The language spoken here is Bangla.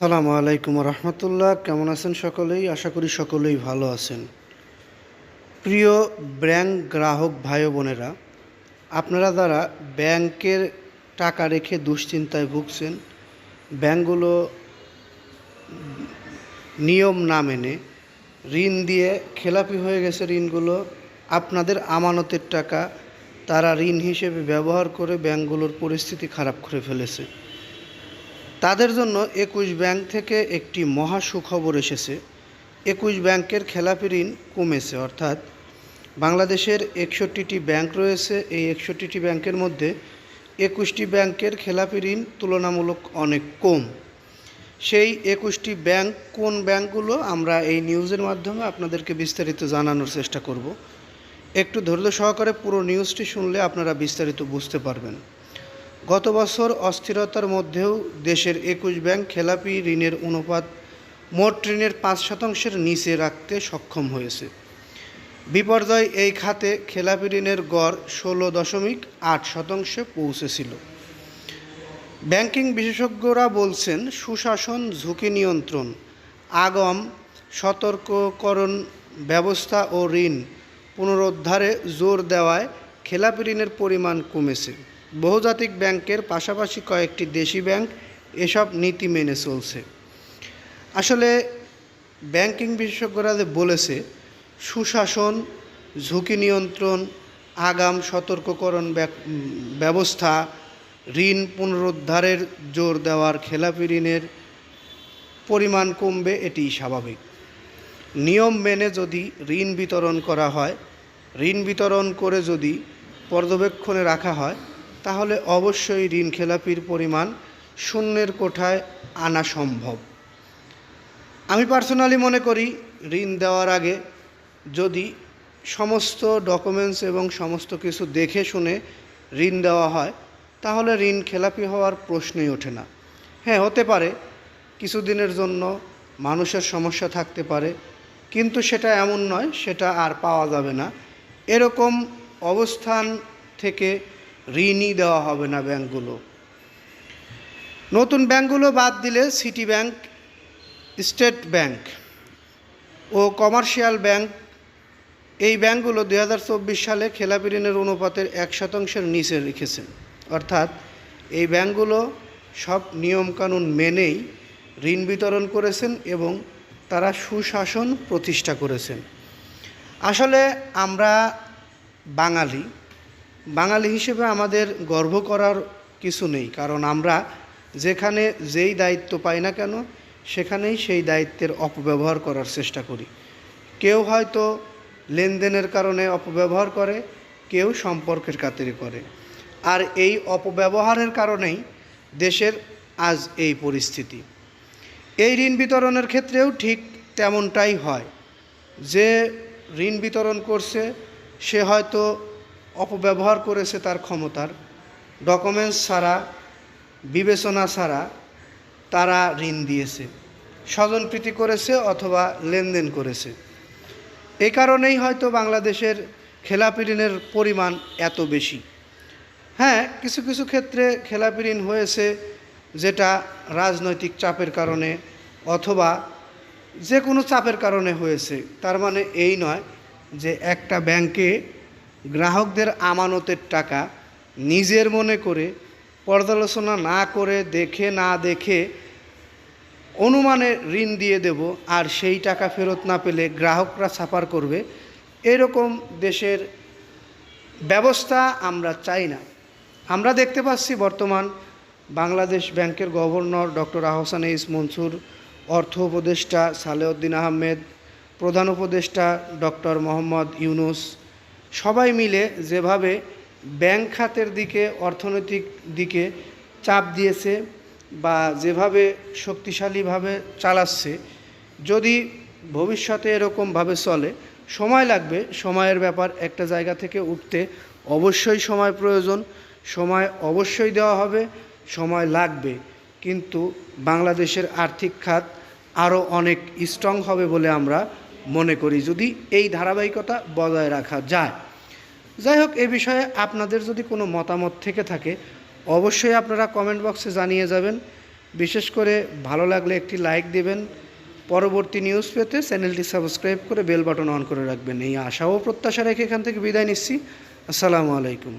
সালামু আলাইকুম রহমতুল্লাহ। কেমন আছেন সকলেই? আশা করি সকলেই ভালো আছেন। প্রিয় ব্যাংক গ্রাহক ভাই বোনেরা, আপনারা যারা ব্যাংকের টাকা রেখে দুশ্চিন্তায় ভুগছেন, ব্যাংকগুলো নিয়ম না মেনে ঋণ দিয়ে খেলাপি হয়ে গেছে ঋণগুলো, আপনাদের আমানতের টাকা তারা ঋণ হিসেবে ব্যবহার করে ব্যাংকগুলোর পরিস্থিতি খারাপ করে ফেলেছে। তাদের জন্য একুশ ব্যাংক থেকে একটি মহা সুখবর এসেছে। একুশ ব্যাংকের খেলাপি ঋণ কমেছে, অর্থাৎ বাংলাদেশের একষট্টিটি ব্যাংক রয়েছে। এই একষট্টিটি ব্যাংকের মধ্যে একুশটি ব্যাংকের খেলাপি ঋণ তুলনামূলক অনেক কম। সেই একুশটি ব্যাংক কোন ব্যাংকগুলো আমরা এই নিউজের মাধ্যমে আপনাদেরকে বিস্তারিত জানানোর চেষ্টা করব। একটু ধৈর্য সহকারে পুরো নিউজটি শুনলে আপনারা বিস্তারিত বুঝতে পারবেন। গত বছর অস্থিরতার মধ্যেও দেশের একুশ ব্যাংক খেলাপি ঋণের অনুপাত মোট ঋণের পাঁচ শতাংশের নিচে রাখতে সক্ষম হয়েছে। বিপর্যয় এই খাতে খেলাপি ঋণের গড় ষোলো দশমিক আট শতাংশে পৌঁছেছিল। ব্যাংকিং বিশেষজ্ঞরা বলছেন, সুশাসন ঝুঁকি নিয়ন্ত্রণ, আগম, সতর্ককরণ ব্যবস্থা ও ঋণ পুনরুদ্ধারে জোর দেওয়ায় খেলাপি ঋণের পরিমাণ কমেছে। বহুজাতিক ব্যাংকের পাশাপাশি কয়েকটি দেশি ব্যাংক এসব নীতি মেনে চলছে। আসলে ব্যাংকিং বিশেষজ্ঞরা যে বলেছে, সুশাসন, ঝুঁকি নিয়ন্ত্রণ, আগাম সতর্ককরণ ব্যবস্থা, ঋণ পুনরুদ্ধারের জোর দেওয়ার খেলাপি ঋণের পরিমাণ কমবে এটি স্বাভাবিক। নিয়ম মেনে যদি ঋণ বিতরণ করা হয়, ঋণ বিতরণ করে যদি পর্যবেক্ষণে রাখা হয় তাহলে অবশ্যই ঋণ খেলাপির পরিমাণ শূন্যের কোঠায় আনা সম্ভব। আমি পার্সোনালি মনে করি ঋণ দেওয়ার আগে যদি সমস্ত ডকুমেন্টস এবং সমস্ত কিছু দেখে শুনে ঋণ দেওয়া হয়, তাহলে ঋণ খেলাপি হওয়ার প্রশ্নই ওঠে না। হ্যাঁ হতে পারে, কিছুদিনের জন্য মানুষের সমস্যা থাকতে পারে, কিন্তু সেটা এমন নয়, সেটা আর পাওয়া যাবে না। এরকম অবস্থান থেকে ঋণই দেওয়া হবে না ব্যাংকগুলো। নতুন ব্যাংকগুলো বাদ দিলে সিটি ব্যাংক, স্টেট ব্যাংক ও কমার্শিয়াল ব্যাংক এই ব্যাংকগুলো দু হাজার চব্বিশ সালে খেলাপি ঋণের অনুপাতের এক শতাংশের নিচে রেখেছেন। অর্থাৎ এই ব্যাংকগুলো সব নিয়মকানুন মেনেই ঋণ বিতরণ করেছেন এবং তারা সুশাসন প্রতিষ্ঠা করেছেন। আসলে আমরা বাঙালি বাঙালি হিসেবে আমাদের গর্ব করার কিছু নেই, কারণ আমরা যেখানে যেই দায়িত্ব পাই না কেন, সেখানেই সেই দায়িত্বের অপব্যবহার করার চেষ্টা করি। কেউ হয়তো লেনদেনের কারণে অপব্যবহার করে, কেউ সম্পর্কের খাতিরে করে। আর এই অপব্যবহারের কারণেই দেশের আজ এই পরিস্থিতি। এই ঋণ বিতরণের ক্ষেত্রেও ঠিক তেমনটাই হয়। যে ঋণ বিতরণ করছে, সে হয়তো অপব্যবহার করেছে তার ক্ষমতার। ডকুমেন্টস ছাড়া, বিবেচনা ছাড়া তারা ঋণ দিয়েছে। স্বজনপ্রীতি করেছে অথবা লেনদেন করেছে। এই কারণেই হয়তো বাংলাদেশের খেলাপি ঋণের পরিমাণ এত বেশি। হ্যাঁ কিছু কিছু ক্ষেত্রে খেলাপি ঋণ হয়েছে যেটা রাজনৈতিক চাপের কারণে অথবা যে কোনো চাপের কারণে হয়েছে। তার মানে এই নয় যে একটা ব্যাংকে গ্রাহকদের আমানতের টাকা নিজের মনে করে পর্যালোচনা না করে দেখে না দেখে অনুমানে ঋণ দিয়ে দেব আর সেই টাকা ফেরত না পেলে গ্রাহকরা সাফার করবে, এরকম দেশের ব্যবস্থা আমরা চাই না। আমরা দেখতে পাচ্ছি বর্তমান বাংলাদেশ ব্যাংকের গভর্নর ডক্টর আহসান ইস মনসুর, অর্থ উপদেষ্টা সালেউদ্দিন আহমেদ, প্রধান উপদেষ্টা ডক্টর মোহাম্মদ ইউনুস সবাই মিলে যেভাবে ব্যাংক খাতের দিকে, অর্থনৈতিক দিকে চাপ দিয়েছে বা যেভাবে শক্তিশালীভাবে চালাচ্ছে, যদি ভবিষ্যতে এরকমভাবে চলে, সময় লাগবে, সময়ের ব্যাপার একটা জায়গা থেকে উঠতে। অবশ্যই সময় প্রয়োজন, সময় অবশ্যই দেওয়া হবে, সময় লাগবে। কিন্তু বাংলাদেশের আর্থিক খাত আরও অনেক স্ট্রং হবে বলে আমরা মনে করি যদি এই ধারাবাহিকতা বজায় রাখা যায়। যাই হোক এ বিষয়ে আপনাদের যদি কোনো মতামত থেকে থাকে, অবশ্যই আপনারা কমেন্ট বক্সে জানিয়ে যাবেন। বিশেষ করে ভালো লাগলে একটি লাইক দেবেন। পরবর্তী নিউজ পেতে চ্যানেলটি সাবস্ক্রাইব করে বেল বাটন অন করে রাখবেন। এই আশা ও প্রত্যাশা রেখে এখান থেকে বিদায় নিচ্ছি। আসসালামু আলাইকুম।